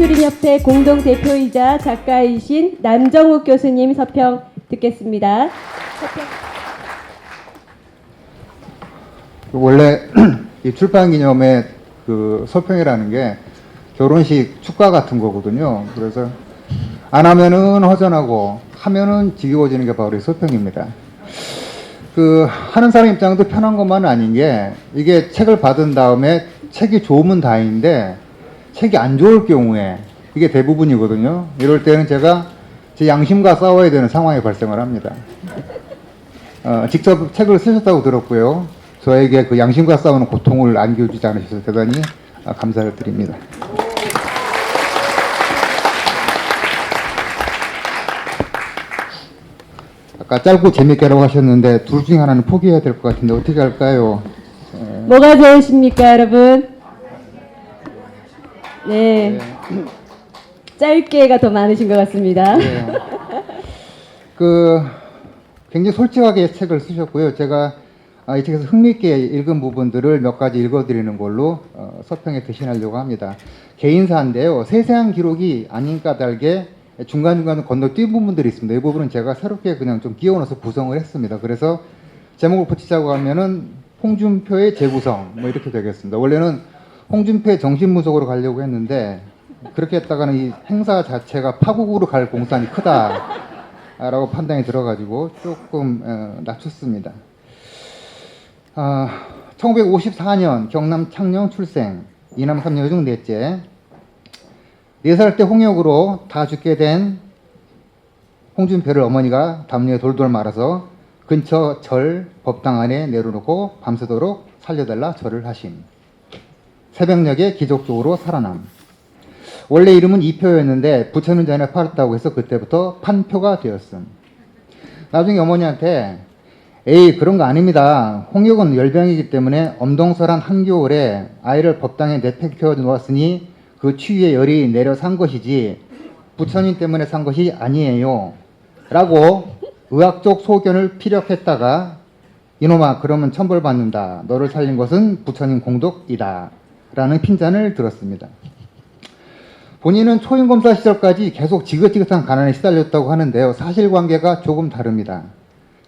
예술인협회 공동대표이자 작가이신 남정욱 교수님 서평 듣겠습니다. 원래 이 출판 기념의 그 서평이라는 게 결혼식 축가 같은 거거든요. 그래서 안 하면은 허전하고 하면은 지겨워지는 게 바로 이 서평입니다. 그 하는 사람 입장도 편한 것만은 아닌 게 이게 책을 받은 다음에 책이 좋으면 다행인데 책이 안 좋을 경우에 이게 대부분이거든요. 이럴 때는 제가 제 양심과 싸워야 되는 상황이 발생을 합니다. 어, 직접 책을 쓰셨다고 들었고요. 저에게 그 양심과 싸우는 고통을 안겨주지 않으셔서 대단히 아, 감사를 드립니다. 아까 짧고 재밌게 라고 하셨는데 둘 중에 하나는 포기해야 될 것 같은데 어떻게 할까요? 뭐가 좋으십니까, 여러분? 네. 짧게가 더 많으신 것 같습니다. 네. 그 굉장히 솔직하게 책을 쓰셨고요. 제가 아, 이 책에서 흥미있게 읽은 부분들을 몇 가지 읽어드리는 걸로 어, 서평에 대신하려고 합니다. 개인사인데요. 세세한 기록이 아닌 까닭에 중간중간 건너뛴 부분들이 있습니다. 이 부분은 제가 새롭게 그냥 좀 끼워 넣어서 구성을 했습니다. 그래서 제목을 붙이자고 하면은 홍준표의 재구성 뭐 이렇게 되겠습니다. 원래는 홍준표의 정신무속으로 가려고 했는데 그렇게 했다가는 이 행사 자체가 파국으로 갈 공산이 크다라고 판단이 들어가지고 조금 어, 낮췄습니다. 아, 1954년 경남 창녕 출생, 이남 삼녀 중 넷째. 4살 때 홍역으로 다 죽게 된 홍준표를 어머니가 담요에 돌돌 말아서 근처 절 법당 안에 내려놓고 밤새도록 살려달라 절을 하심. 새벽녘에 기적적으로 살아남. 원래 이름은 이표였는데 부처님 전에 팔았다고 해서 그때부터 판표가 되었음. 나중에 어머니한테 에이 그런 거 아닙니다. 홍역은 열병이기 때문에 엄동설한 한겨울에 아이를 법당에 내팽겨 놓았으니 그 추위에 열이 내려 산 것이지 부처님 때문에 산 것이 아니에요. 라고 의학적 소견을 피력했다가 이놈아 그러면 천벌받는다. 너를 살린 것은 부처님 공덕이다. 라는 핀잔을 들었습니다. 본인은 초임검사 시절까지 계속 지긋지긋한 가난에 시달렸다고 하는데요. 사실관계가 조금 다릅니다.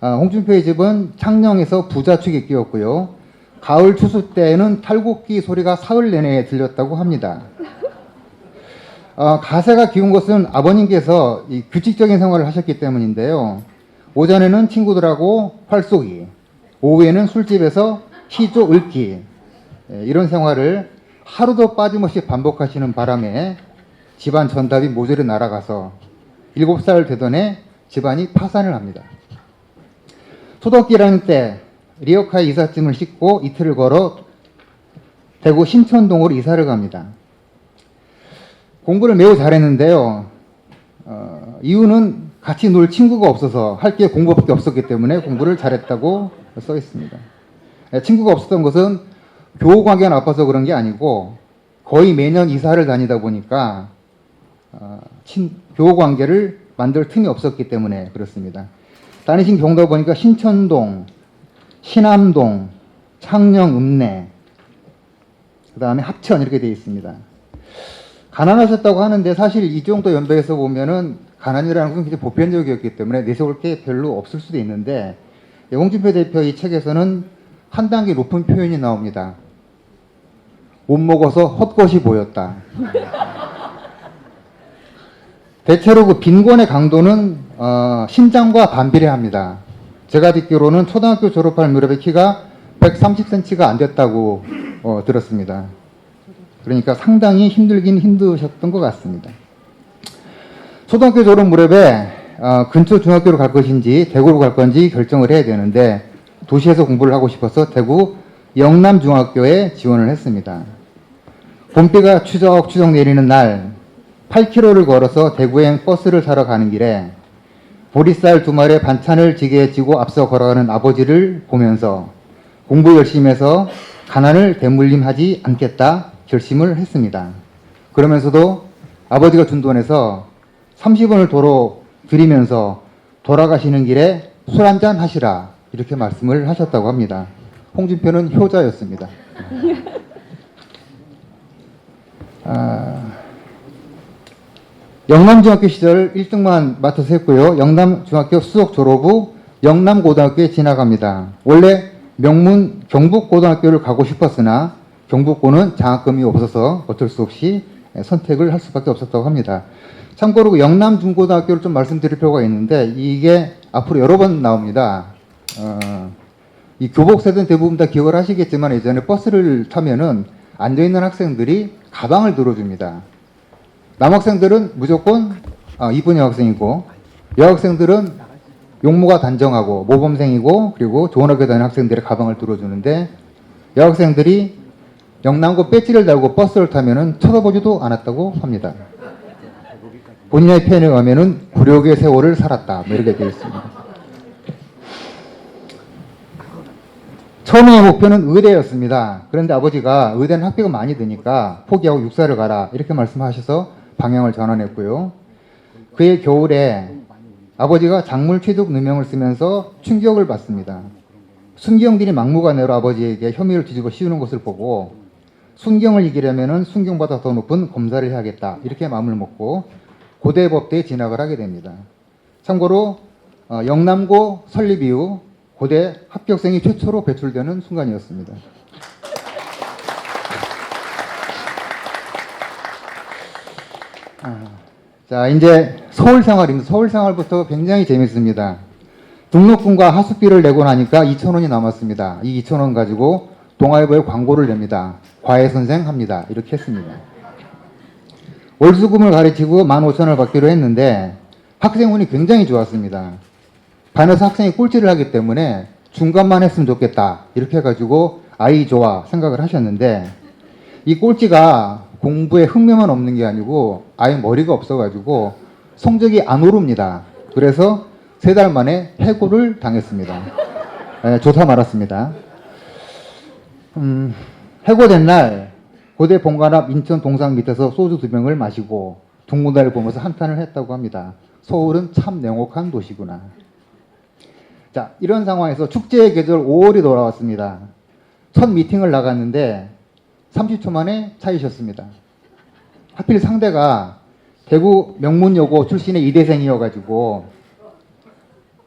아, 홍준표의 집은 창녕에서 부자 축에 끼었고요. 가을 추수 때에는 탈곡기 소리가 사흘 내내 들렸다고 합니다. 어, 가세가 기운 것은 아버님께서 이 규칙적인 생활을 하셨기 때문인데요. 오전에는 친구들하고 활쏘기, 오후에는 술집에서 희조 읊기 예, 이런 생활을 하루도 빠짐없이 반복하시는 바람에 집안 전답이 모조리 날아가서 7살 되던 해 집안이 파산을 합니다. 1학년 때 리어카에 이삿짐을 싣고 이틀을 걸어 대구 신천동으로 이사를 갑니다. 공부를 매우 잘했는데요. 어, 이유는 같이 놀 친구가 없어서 할 게 공부밖에 없었기 때문에 공부를 잘했다고 써 있습니다. 예, 친구가 없었던 것은 교우 관계가 나빠서 그런 게 아니고 거의 매년 이사를 다니다 보니까 어, 친, 교우 관계를 만들 틈이 없었기 때문에 그렇습니다. 다니신 경도 보니까 신천동, 신암동, 창녕, 읍내, 그 다음에 합천 이렇게 되어 있습니다. 가난하셨다고 하는데 사실 이 정도 연배에서 보면은 가난이라는 건 굉장히 보편적이었기 때문에 내세울 게 별로 없을 수도 있는데 예, 홍준표 대표 이 책에서는 한 단계 높은 표현이 나옵니다. 못 먹어서 헛것이 보였다. 대체로 그 빈곤의 강도는 어, 신장과 반비례합니다. 제가 듣기로는 초등학교 졸업할 무렵에 키가 130cm가 안 됐다고 어, 들었습니다. 그러니까 상당히 힘들긴 힘드셨던 것 같습니다. 초등학교 졸업 무렵에 어, 근처 중학교로 갈 것인지 대구로 갈 건지 결정을 해야 되는데 도시에서 공부를 하고 싶어서 대구 영남중학교에 지원을 했습니다. 봄비가 추적추적 내리는 날 8km를 걸어서 대구행 버스를 타러 가는 길에 보리쌀 두 마리에 반찬을 지게 지고 앞서 걸어가는 아버지를 보면서 공부 열심히 해서 가난을 대물림하지 않겠다 결심을 했습니다. 그러면서도 아버지가 준 돈에서 30원을 도로 드리면서 돌아가시는 길에 술 한잔 하시라 이렇게 말씀을 하셨다고 합니다. 홍준표는 효자였습니다. 아, 영남중학교 시절 1등만 맡아서 했고요. 영남중학교 수석 졸업 후 영남고등학교에 진학합니다. 원래 명문 경북고등학교를 가고 싶었으나 경북고는 장학금이 없어서 어쩔 수 없이 선택을 할 수밖에 없었다고 합니다. 참고로 그 영남중고등학교를 좀 말씀드릴 필요가 있는데 이게 앞으로 여러 번 나옵니다. 어, 이 교복 세대는 대부분 다 기억을 하시겠지만 예전에 버스를 타면은 앉아있는 학생들이 가방을 들어줍니다. 남학생들은 무조건 아, 이쁜 여학생이고 여학생들은 용모가 단정하고 모범생이고 그리고 좋은 학교 다니는 학생들의 가방을 들어주는데 여학생들이 영남고 배지를 달고 버스를 타면은 쳐다보지도 않았다고 합니다. 본인의 표현에 의하면은 굴욕의 세월을 살았다. 뭐 이렇게 되어 있습니다. 처음의 목표는 의대였습니다. 그런데 아버지가 의대는 학비가 많이 드니까 포기하고 육사를 가라 이렇게 말씀하셔서 방향을 전환했고요. 그해 겨울에 아버지가 작물 취득 누명을 쓰면서 충격을 받습니다. 순경들이 막무가내로 아버지에게 혐의를 뒤집어 씌우는 것을 보고 순경을 이기려면 순경보다 더 높은 검사를 해야겠다 이렇게 마음을 먹고 고대법대에 진학을 하게 됩니다. 참고로 어, 영남고 설립 이후 고대 합격생이 최초로 배출되는 순간이었습니다. 아, 자, 이제 서울 생활입니다. 서울 생활부터 굉장히 재밌습니다. 등록금과 하숙비를 내고 나니까 2,000원이 남았습니다. 이 2,000원 가지고 동아일보에 광고를 냅니다. 과외 선생 합니다. 이렇게 했습니다. 월수금을 가르치고 15,000원을 받기로 했는데 학생운이 굉장히 좋았습니다. 반에서 학생이 꼴찌를 하기 때문에 중간만 했으면 좋겠다. 이렇게 해가지고 아이 좋아 생각을 하셨는데 이 꼴찌가 공부에 흥미만 없는 게 아니고 아예 머리가 없어가지고 성적이 안 오릅니다. 그래서 세 달 만에 해고를 당했습니다. 예, 조사 말았습니다. 음, 해고된 날 고대 본관 앞 인천 동상 밑에서 소주 두 병을 마시고 동무다를 보면서 한탄을 했다고 합니다. 서울은 참 냉혹한 도시구나. 자, 이런 상황에서 축제의 계절 5월이 돌아왔습니다. 첫 미팅을 나갔는데 30초 만에 차이셨습니다. 하필 상대가 대구 명문여고 출신의 이대생이어가지고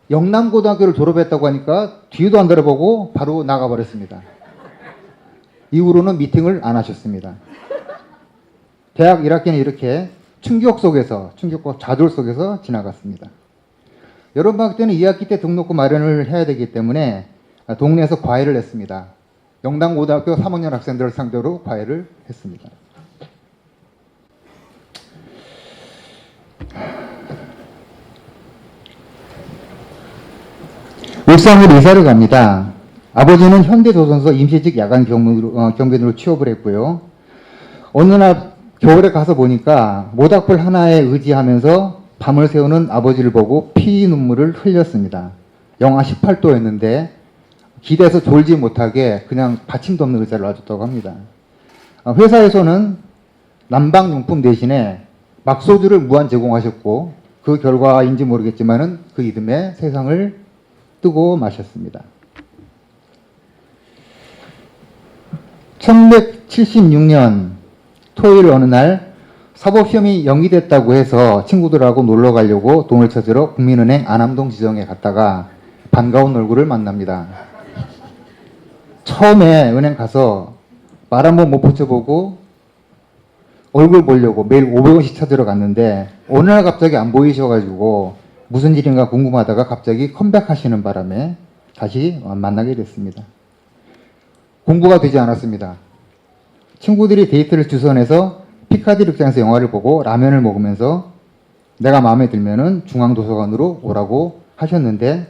영남고등학교를 졸업했다고 하니까 뒤도 안 들어보고 바로 나가버렸습니다. 이후로는 미팅을 안 하셨습니다. 대학 1학기는 이렇게 충격 속에서, 충격과 좌절 속에서 지나갔습니다. 여름 방학 때는 2학기 때 등록금 마련을 해야 되기 때문에 동네에서 과외를 했습니다. 영남고등학교 3학년 학생들을 상대로 과외를 했습니다. 울산으로 이사를 갑니다. 아버지는 현대조선소 임시직 야간 어, 경비원으로 취업을 했고요. 어느 날 겨울에 가서 보니까 모닥불 하나에 의지하면서 밤을 새우는 아버지를 보고 피 눈물을 흘렸습니다. 영하 18도였는데 기대서 졸지 못하게 그냥 받침도 없는 의자를 놔줬다고 합니다. 어, 회사에서는 난방용품 대신에 막소주를 무한 제공하셨고 그 결과인지 모르겠지만은 그 이듬해 세상을 뜨고 마셨습니다. 1976년 토요일 어느 날 사법 시험이 연기됐다고 해서 친구들하고 놀러 가려고 돈을 찾으러 국민은행 안암동 지점에 갔다가 반가운 얼굴을 만납니다. 처음에 은행 가서 말 한번 못 붙여보고 얼굴 보려고 매일 500원씩 찾으러 갔는데 어느 날 갑자기 안 보이셔가지고 무슨 일인가 궁금하다가 갑자기 컴백하시는 바람에 다시 만나게 됐습니다. 공부가 되지 않았습니다. 친구들이 데이트를 주선해서 피카디리 극장에서 영화를 보고 라면을 먹으면서 내가 마음에 들면은 중앙도서관으로 오라고 하셨는데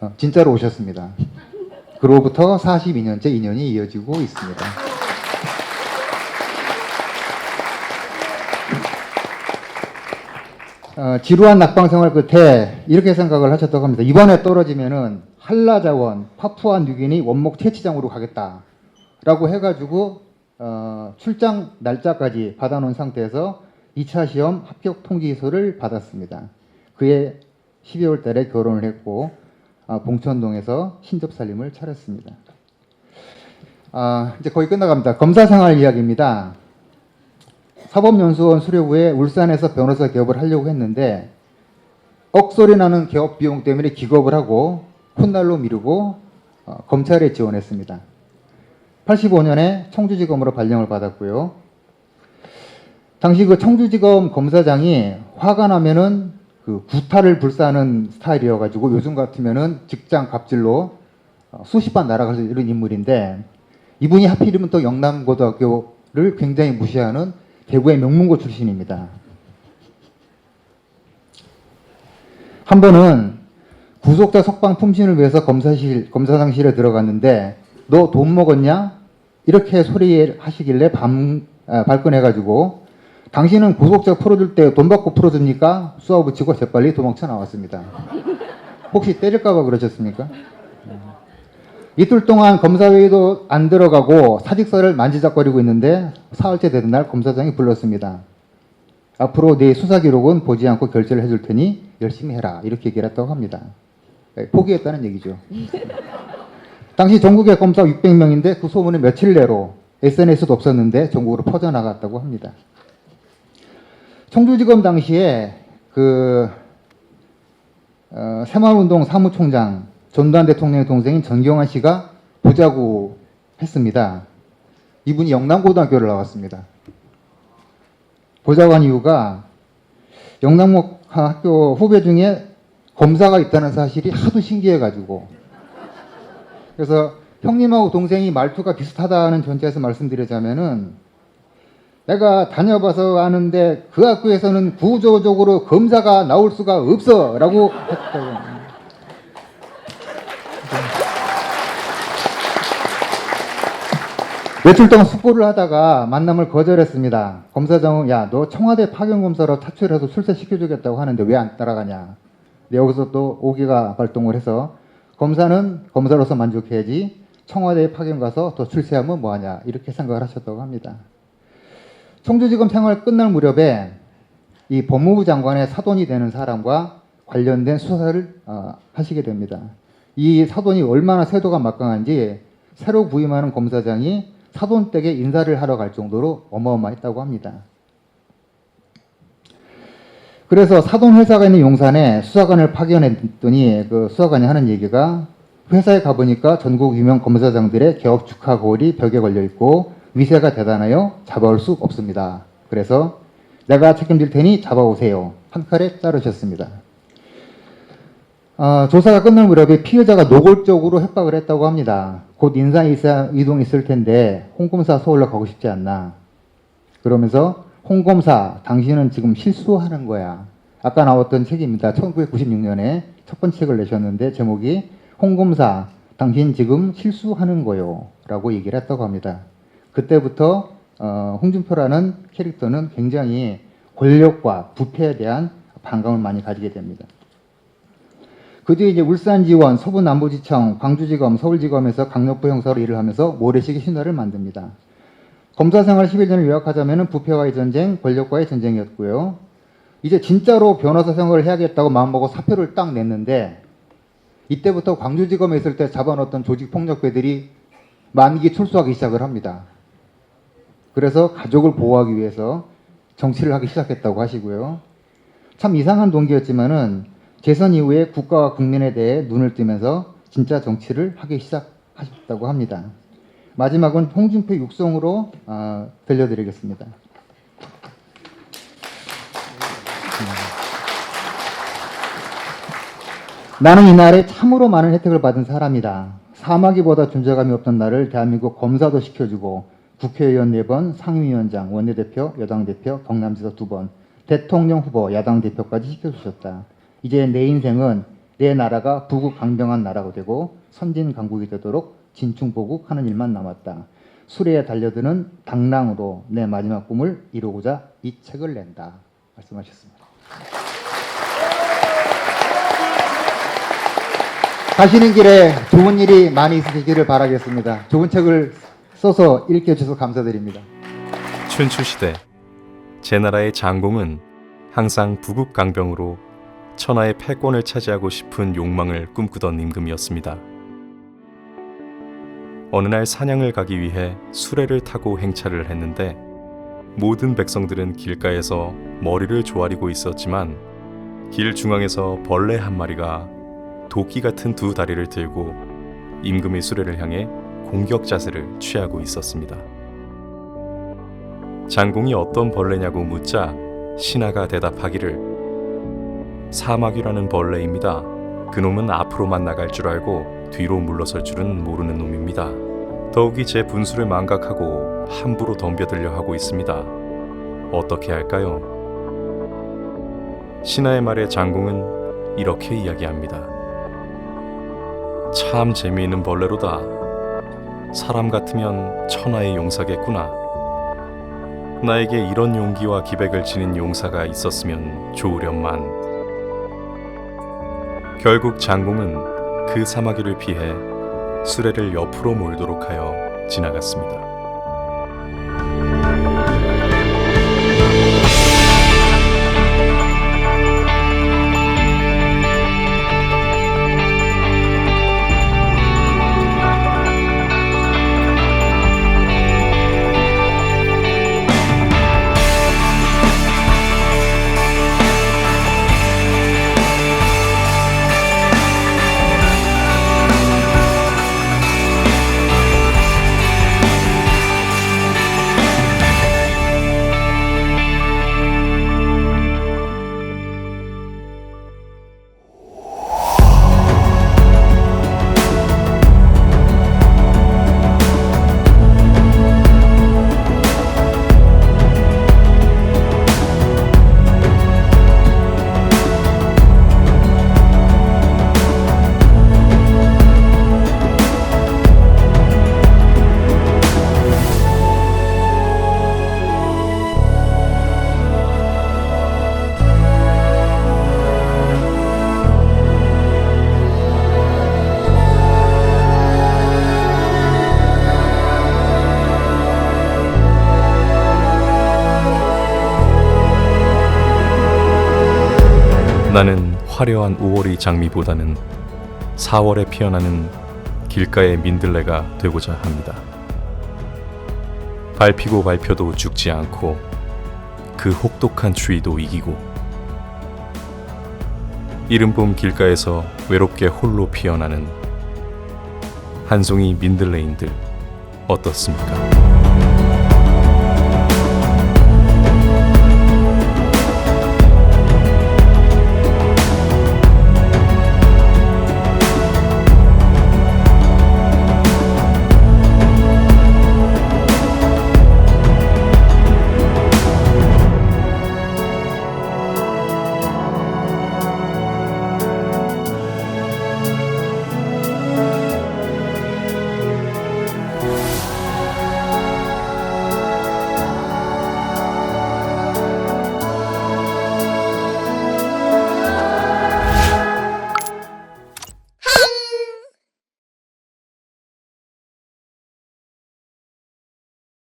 어, 진짜로 오셨습니다. 그로부터 42년째 인연이 이어지고 있습니다. 어, 지루한 낙방 생활 끝에 이렇게 생각을 하셨다고 합니다. 이번에 떨어지면은 한라자원, 파푸아 뉴기니 원목 채취장으로 가겠다라고 해가지고 어, 출장 날짜까지 받아놓은 상태에서 2차 시험 합격 통지서를 받았습니다. 그해 12월 달에 결혼을 했고 아, 봉천동에서 신접 살림을 차렸습니다. 아, 이제 거의 끝나갑니다. 검사 생활 이야기입니다. 사법연수원 수료 후에 울산에서 변호사 개업을 하려고 했는데 억소리 나는 개업 비용 때문에 기겁을 하고 훗날로 미루고 어, 검찰에 지원했습니다. 85년에 청주지검으로 발령을 받았고요. 당시 그 청주지검 검사장이 화가 나면은 그 구타를 불사하는 스타일이어가지고 요즘 같으면은 직장 갑질로 어, 수십 번 날아갈 수 이런 인물인데 이분이 하필이면 또 영남고등학교를 굉장히 무시하는 대구의 명문고 출신입니다. 한 번은 구속자 석방 품신을 위해서 검사실 검사장실에 들어갔는데 너 돈 먹었냐? 이렇게 소리하시길래 밤 아, 발끈해가지고 당신은 구속자 풀어줄 때 돈 받고 풀어줍니까? 쏘아 붙이고 재빨리 도망쳐 나왔습니다. 혹시 때릴까봐 그러셨습니까? 이틀 동안 검사회의도 안 들어가고 사직서를 만지작거리고 있는데 사흘째 되는 날 검사장이 불렀습니다. 앞으로 네 수사 기록은 보지 않고 결제를 해줄 테니 열심히 해라 이렇게 얘기를 했다고 합니다. 네, 포기했다는 얘기죠. 당시 전국의 검사 600명인데 그 소문이 며칠 내로 SNS도 없었는데 전국으로 퍼져나갔다고 합니다. 청주지검 당시에 그 어, 새마을운동 사무총장 전두환 대통령의 동생인 전경환 씨가 보자고 했습니다. 이분이 영남고등학교를 나왔습니다. 보자고 한 이유가 영남학교 후배 중에 검사가 있다는 사실이 하도 신기해가지고 그래서 형님하고 동생이 말투가 비슷하다는 전제에서 말씀드리자면은 내가 다녀봐서 아는데 그 학교에서는 구조적으로 검사가 나올 수가 없어 라고 했다고. 며칠 동안 숙고를 하다가 만남을 거절했습니다. 검사장은 야 너 청와대 파견검사로 타출해서 출세시켜주겠다고 하는데 왜 안 따라가냐. 여기서 또 오기가 발동을 해서 검사는 검사로서 만족해야지 청와대에 파견 가서 더 출세하면 뭐하냐 이렇게 생각을 하셨다고 합니다. 청주지검 생활 끝날 무렵에 이 법무부 장관의 사돈이 되는 사람과 관련된 수사를 어, 하시게 됩니다. 이 사돈이 얼마나 세도가 막강한지 새로 부임하는 검사장이 사돈 댁에 인사를 하러 갈 정도로 어마어마했다고 합니다. 그래서 사돈 회사가 있는 용산에 수사관을 파견했더니 그 수사관이 하는 얘기가 회사에 가보니까 전국 유명 검사장들의 개업 축하 거울이 벽에 걸려 있고 위세가 대단하여 잡아올 수 없습니다. 그래서 내가 책임질 테니 잡아오세요. 한 칼에 자르셨습니다. 어, 조사가 끝날 무렵에 피해자가 노골적으로 협박을 했다고 합니다. 곧 인사 이동 있을 텐데 홍검사 서울로 가고 싶지 않나. 그러면서 홍검사 당신은 지금 실수하는 거야. 아까 나왔던 책입니다. 1996년에 첫 번째 책을 내셨는데 제목이 홍검사 당신 지금 실수하는 거요. 라고 얘기를 했다고 합니다. 그때부터 어, 홍준표라는 캐릭터는 굉장히 권력과 부패에 대한 반감을 많이 가지게 됩니다. 그 뒤에 이제 울산지원, 서부남부지청, 광주지검, 서울지검에서 강력부 형사로 일을 하면서 모래시계 신화를 만듭니다. 검사 생활 11년을 요약하자면 부패와의 전쟁, 권력과의 전쟁이었고요. 이제 진짜로 변호사 생활을 해야겠다고 마음먹고 사표를 딱 냈는데 이때부터 광주지검에 있을 때 잡아놓았던 조직폭력배들이 만기 출소하기 시작을 합니다. 그래서 가족을 보호하기 위해서 정치를 하기 시작했다고 하시고요. 참 이상한 동기였지만은 재선 이후에 국가와 국민에 대해 눈을 뜨면서 진짜 정치를 하기 시작하셨다고 합니다. 마지막은 홍준표 육성으로 어, 들려드리겠습니다. 나는 이날에 참으로 많은 혜택을 받은 사람이다. 사마귀보다 존재감이 없던 나를 대한민국 검사도 시켜주고 국회의원 4번, 상임위원장, 원내대표, 여당대표, 경남지사 2번, 대통령 후보, 야당 대표까지 시켜주셨다. 이제 내 인생은 내 나라가 부국 강병한 나라가 되고 선진 강국이 되도록 진충보국 하는 일만 남았다. 수레에 달려드는 당랑으로 내 마지막 꿈을 이루고자 이 책을 낸다. 말씀하셨습니다. 가시는 길에 좋은 일이 많이 있으시기를 바라겠습니다. 좋은 책을 써서 읽혀주셔서 감사드립니다. 춘추시대 제 나라의 장공은 항상 부국강병으로 천하의 패권을 차지하고 싶은 욕망을 꿈꾸던 임금이었습니다. 어느 날 사냥을 가기 위해 수레를 타고 행차를 했는데 모든 백성들은 길가에서 머리를 조아리고 있었지만 길 중앙에서 벌레 한 마리가 도끼 같은 두 다리를 들고 임금의 수레를 향해 공격 자세를 취하고 있었습니다. 장공이 어떤 벌레냐고 묻자 신하가 대답하기를 사마귀라는 벌레입니다. 그놈은 앞으로만 나갈 줄 알고 뒤로 물러설 줄은 모르는 놈입니다. 더욱이 제 분수를 망각하고 함부로 덤벼들려 하고 있습니다. 어떻게 할까요? 신하의 말에 장공은 이렇게 이야기합니다. 참 재미있는 벌레로다. 사람 같으면 천하의 용사겠구나. 나에게 이런 용기와 기백을 지닌 용사가 있었으면 좋으련만. 결국 장공은 그 사마귀를 피해 수레를 옆으로 몰도록 하여 지나갔습니다. 나는 화려한 5월의 장미보다는 4월에 피어나는 길가의 민들레가 되고자 합니다. 밟히고 밟혀도 죽지 않고 그 혹독한 추위도 이기고 이른 봄 길가에서 외롭게 홀로 피어나는 한 송이 민들레인들 어떻습니까?